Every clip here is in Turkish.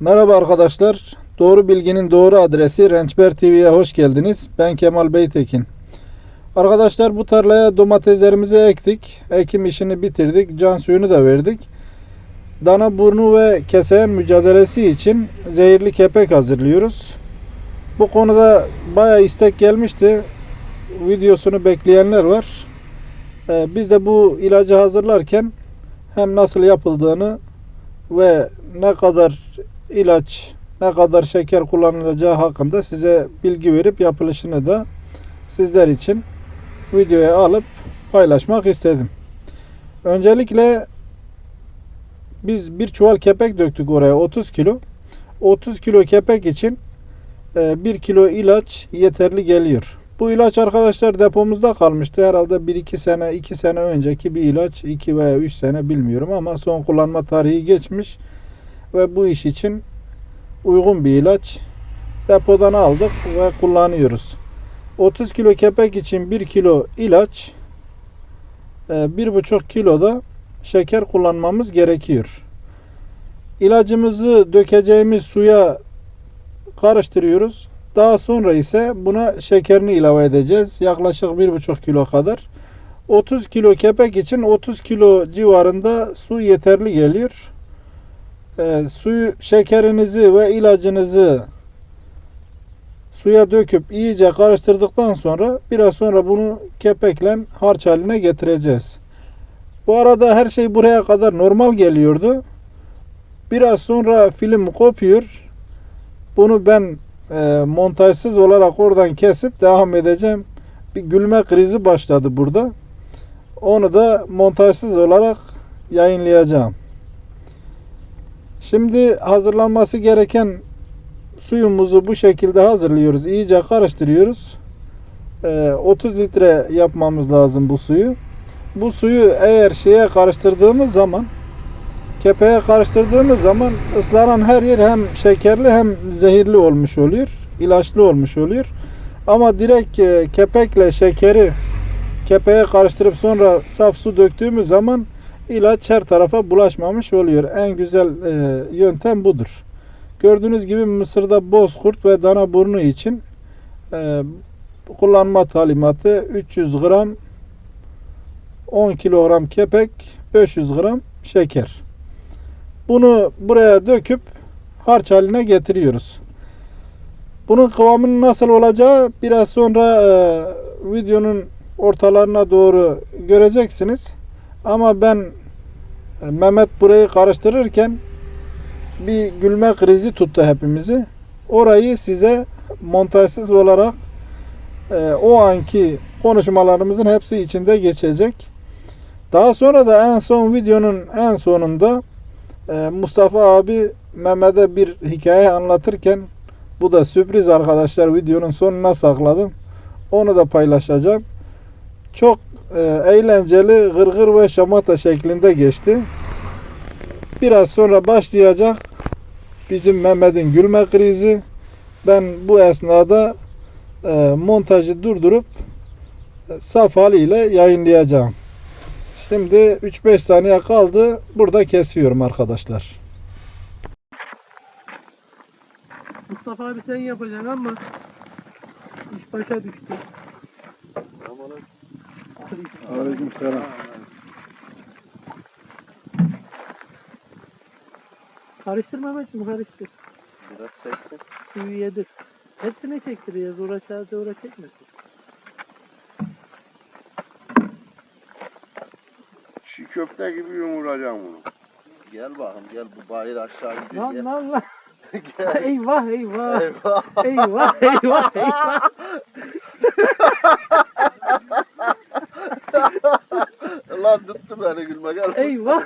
Merhaba arkadaşlar. Doğru bilginin doğru adresi Rençber TV'ye hoş geldiniz. Ben Kemal Beytekin. Arkadaşlar bu tarlaya domateslerimizi ektik. Ekim işini bitirdik. Can suyunu da verdik. Dana burnu ve keseyen mücadelesi için zehirli kepek hazırlıyoruz. Bu konuda bayağı istek gelmişti. Videosunu bekleyenler var. Ee, Biz de bu ilacı hazırlarken hem nasıl yapıldığını ve ne kadar ilaç, ne kadar şeker kullanılacağı hakkında size bilgi verip yapılışını da sizler için videoya alıp paylaşmak istedim. Öncelikle biz bir çuval kepek döktük oraya 30 kilo. 30 kilo kepek için 1 kilo ilaç yeterli geliyor. Bu ilaç arkadaşlar depomuzda kalmıştı. Herhalde 1-2 sene, 2 sene önceki bir ilaç. 2 veya 3 sene bilmiyorum ama son kullanma tarihi geçmiş. Ve bu iş için uygun bir ilaç. Depodan aldık ve kullanıyoruz. 30 kilo kepek için 1 kilo ilaç, 1,5 kilo da şeker kullanmamız gerekiyor. İlacımızı dökeceğimiz suya karıştırıyoruz. Daha sonra ise buna şekerini ilave edeceğiz. Yaklaşık 1,5 kilo kadar. 30 kilo kepek için 30 kilo civarında su yeterli geliyor. Ee, suyu, şekerinizi ve ilacınızı suya döküp iyice karıştırdıktan sonra biraz sonra bunu kepekle harç haline getireceğiz. Bu arada her şey buraya kadar normal geliyordu. Biraz sonra film kopuyor. Bunu ben e, montajsız olarak oradan kesip devam edeceğim. Bir gülme krizi başladı burada. Onu da montajsız olarak yayınlayacağım. Şimdi hazırlanması gereken suyumuzu bu şekilde hazırlıyoruz. İyice karıştırıyoruz. E, 30 litre yapmamız lazım bu suyu. Bu suyu eğer şeye karıştırdığımız zaman kepeğe karıştırdığımız zaman ıslanan her yer hem şekerli hem zehirli olmuş oluyor. ilaçlı olmuş oluyor. Ama direkt e, kepekle şekeri kepeğe karıştırıp sonra saf su döktüğümüz zaman ilaç her tarafa bulaşmamış oluyor. En güzel e, yöntem budur. Gördüğünüz gibi Mısır'da bozkurt ve dana burnu için e, kullanma talimatı 300 gram 10 kilogram kepek 500 gram şeker. Bunu buraya döküp harç haline getiriyoruz. Bunun kıvamının nasıl olacağı biraz sonra e, videonun ortalarına doğru göreceksiniz. Ama ben e, Mehmet burayı karıştırırken bir gülme krizi tuttu hepimizi. Orayı size montajsız olarak e, o anki konuşmalarımızın hepsi içinde geçecek. Daha sonra da en son videonun en sonunda ee, Mustafa abi Mehmet'e bir hikaye anlatırken bu da sürpriz arkadaşlar videonun sonuna sakladım. Onu da paylaşacağım. Çok e, eğlenceli gırgır ve şamata şeklinde geçti. Biraz sonra başlayacak bizim Mehmet'in gülme krizi. Ben bu esnada e, montajı durdurup e, saf haliyle yayınlayacağım. Şimdi 3-5 saniye kaldı. Burada kesiyorum arkadaşlar. Mustafa abi sen yapacaksın ama iş başa düştü. Aleyküm selam. Karıştır Mehmetciğim karıştır. Biraz çeksin. Suyu yedir. Hepsine çektireceğiz. Uğraş sadece uğraş çekmesin. Çiğ köfte gibi yumuracağım bunu. Gel bakayım gel bu bayır aşağı gidiyor. Lan gel. lan lan. gel. eyvah eyvah. Eyvah. eyvah eyvah eyvah. Lan gel. Eyvah.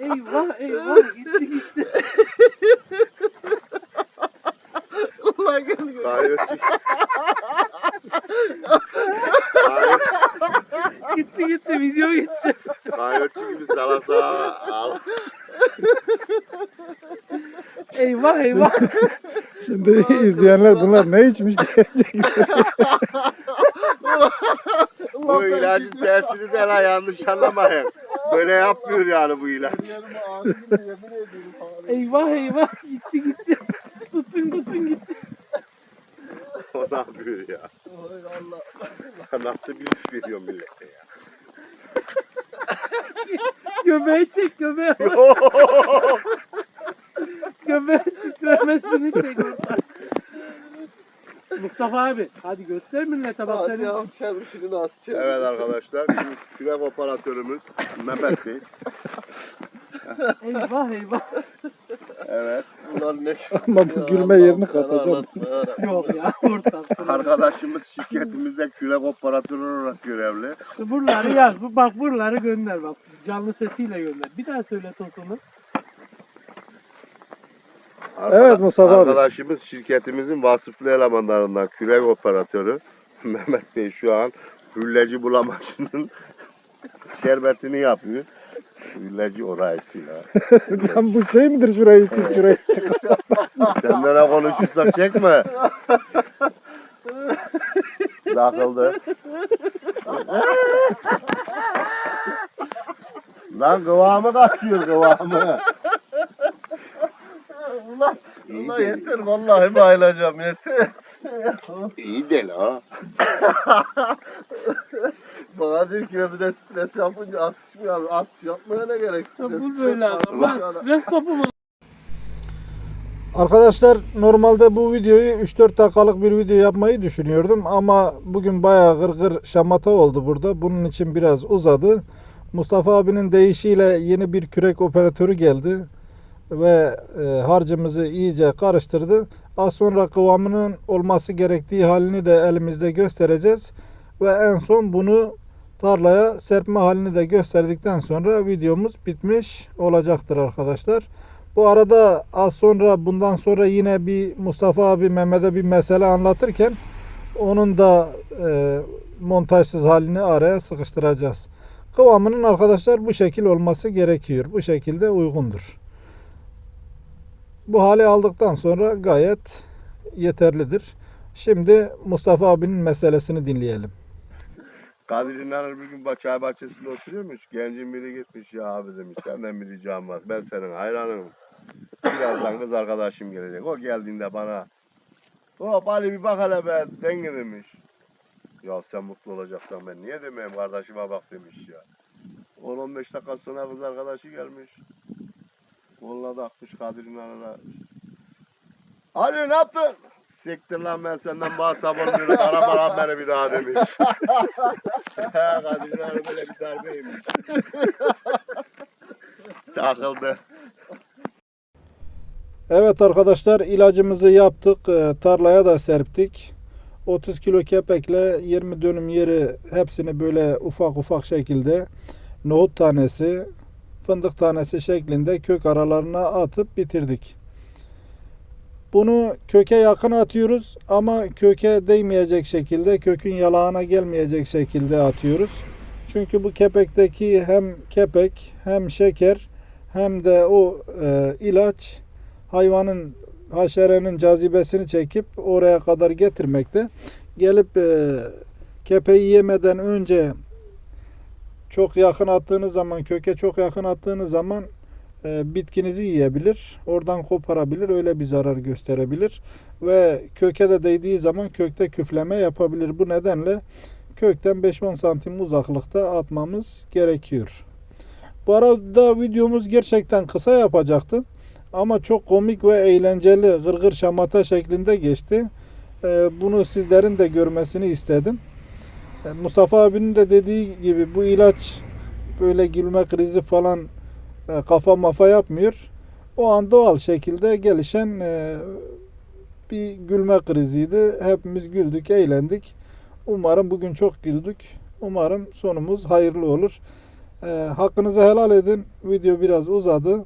eyvah eyvah gitti gitti. Lan gel gel. Gayretçi. Gitti gitti video gitti. Gayretçi gibi salasa al. Eyvah eyvah. Şimdi izleyenler bunlar ne içmiş diyecek. Bu ilacın tesiri de lan yanlış anlamayın. Böyle yapmıyor yani bu ilaç. Eyvah eyvah gitti gitti. tutun tutun gitti. O ne yapıyor ya? Oy Allah. Nasıl bir iş veriyor millete ya? Göbeği çek göbeği. göbeği titremesini çek oradan. Mustafa abi hadi göster millete bak Hadi senin. ya çevir şunu nasıl çevir. Evet arkadaşlar, bizim kürek operatörümüz Mehmet Bey. Eyvah eyvah. Evet. Ulan ne Ama bu gülme yerini katacağım. Yok ya oradan. Arkadaşımız şirketimizde kürek operatörü olarak görevli. Buraları yaz. Bu- Bak buraları gönder bak. Canlı sesiyle gönder. Bir daha söyle tosunu. Evet Mustafa abi. Arkadaşımız şirketimizin vasıflı elemanlarından kürek operatörü Mehmet Bey şu an hülleci bulamacının şerbetini yapıyor. Hülleci orayısıyla. Lan bu şey midir şurayı sil şurayı çık. Sen de ne konuşursak çekme. Takıldı. Lan kıvamı kaçıyor kıvamı. Ulan de- yeter vallahi bayılacağım yeter. İyi de la. Bana diyor ki bir de stres yapınca atışmıyor abi. Atış yapmaya ne gerek? Stres- bu böyle stres adam. Lan stres topu mu? Arkadaşlar normalde bu videoyu 3-4 dakikalık bir video yapmayı düşünüyordum ama bugün bayağı gırgır şamata oldu burada. Bunun için biraz uzadı. Mustafa abinin deyişiyle yeni bir kürek operatörü geldi ve e, harcımızı iyice karıştırdı. Az sonra kıvamının olması gerektiği halini de elimizde göstereceğiz ve en son bunu tarlaya serpme halini de gösterdikten sonra videomuz bitmiş olacaktır arkadaşlar. Bu arada az sonra bundan sonra yine bir Mustafa abi Mehmet'e bir mesele anlatırken onun da e, montajsız halini araya sıkıştıracağız. Kıvamının arkadaşlar bu şekil olması gerekiyor. Bu şekilde uygundur. Bu hali aldıktan sonra gayet yeterlidir. Şimdi Mustafa abinin meselesini dinleyelim. Kadir İnanır bir gün çay bahçesinde oturuyormuş. Gencin biri gitmiş ya abi demiş. Senden bir ricam var. Ben senin hayranım. Birazdan kız arkadaşım gelecek. O geldiğinde bana Hop Ali bir bak hele be denge demiş. Ya sen mutlu olacaksan ben niye demeyeyim kardeşime bak demiş ya. 10-15 dakika sonra kız arkadaşı gelmiş. Onunla da akmış Kadir İnanır'a. Ali ne yaptın? Siktir lan ben senden muhatap olmuyorum. Araba lan beni bir daha demiş. Kadir İnanır böyle bir darbeymiş. Takıldı. Evet arkadaşlar ilacımızı yaptık. Ee, Tarlaya da serptik. 30 kilo kepekle 20 dönüm yeri hepsini böyle ufak ufak şekilde nohut tanesi, fındık tanesi şeklinde kök aralarına atıp bitirdik. Bunu köke yakın atıyoruz ama köke değmeyecek şekilde, kökün yalağına gelmeyecek şekilde atıyoruz. Çünkü bu kepekteki hem kepek hem şeker hem de o e, ilaç hayvanın haşerenin cazibesini çekip oraya kadar getirmekte. Gelip e, kepeği yemeden önce çok yakın attığınız zaman köke çok yakın attığınız zaman e, bitkinizi yiyebilir. Oradan koparabilir. Öyle bir zarar gösterebilir. Ve köke de değdiği zaman kökte küfleme yapabilir. Bu nedenle kökten 5-10 santim uzaklıkta atmamız gerekiyor. Bu arada videomuz gerçekten kısa yapacaktım. Ama çok komik ve eğlenceli gırgır şamata şeklinde geçti. Ee, Bunu sizlerin de görmesini istedim. Ee, Mustafa abinin de dediği gibi bu ilaç böyle gülme krizi falan e, kafa mafa yapmıyor. O an doğal şekilde gelişen e, bir gülme kriziydi. Hepimiz güldük, eğlendik. Umarım bugün çok güldük. Umarım sonumuz hayırlı olur. Ee, Hakkınızı helal edin. Video biraz uzadı.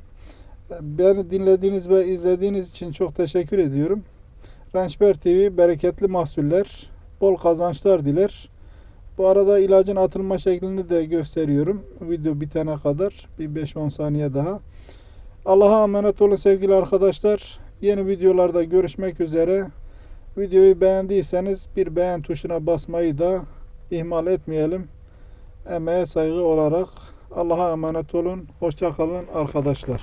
Beni dinlediğiniz ve izlediğiniz için çok teşekkür ediyorum. Ranchber TV bereketli mahsuller, bol kazançlar diler. Bu arada ilacın atılma şeklini de gösteriyorum. Video bitene kadar bir 5-10 saniye daha. Allah'a emanet olun sevgili arkadaşlar. Yeni videolarda görüşmek üzere. Videoyu beğendiyseniz bir beğen tuşuna basmayı da ihmal etmeyelim. Emeğe saygı olarak Allah'a emanet olun. Hoşça kalın arkadaşlar.